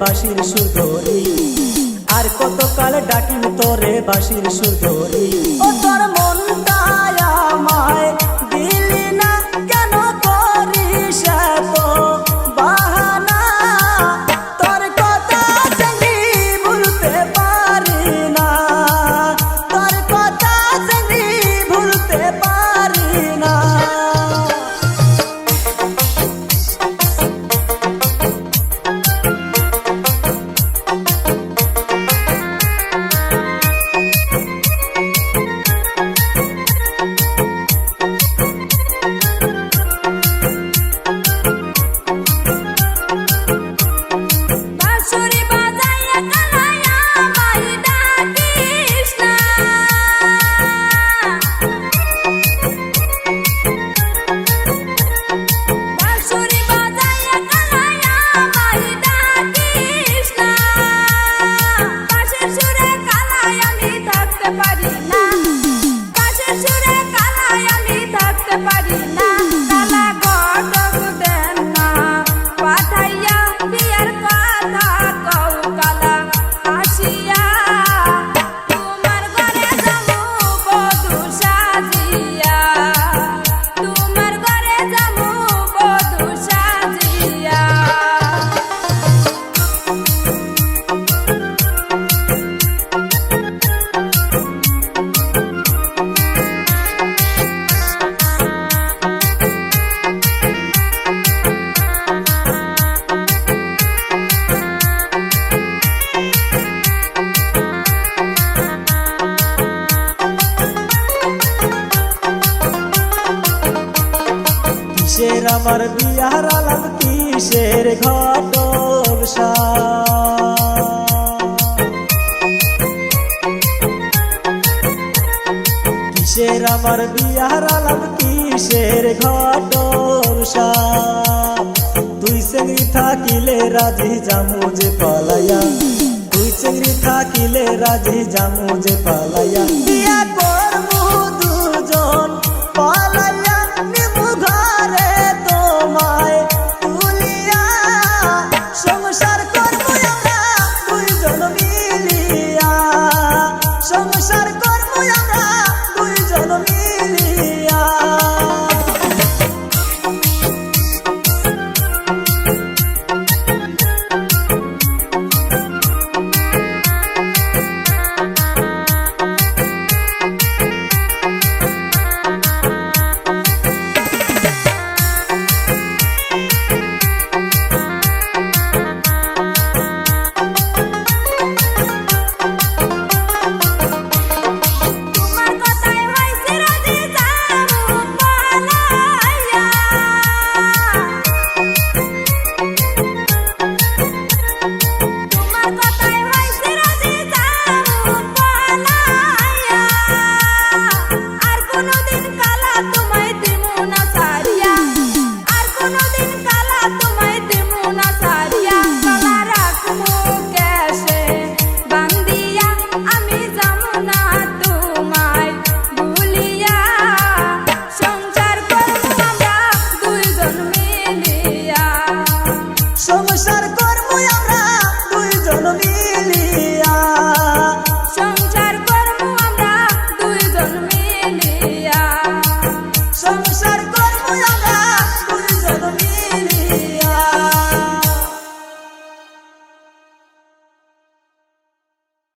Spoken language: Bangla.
বাঁশির সুর আর কত কাল ডাকিম তোরে বাসির সুর ধরি। কিসের আমার বিয়ার আলাপ, কিসের ঘটক কিসের আমার বিয়ার আলাপ, কিসের ঘটক তুই সেঙ্গি থাকিলে রাজি জামু যে পালাইয়া। তুই চেংড়ি থাকিলে রাজি জামু যে পালাইয়া। বিয়া কর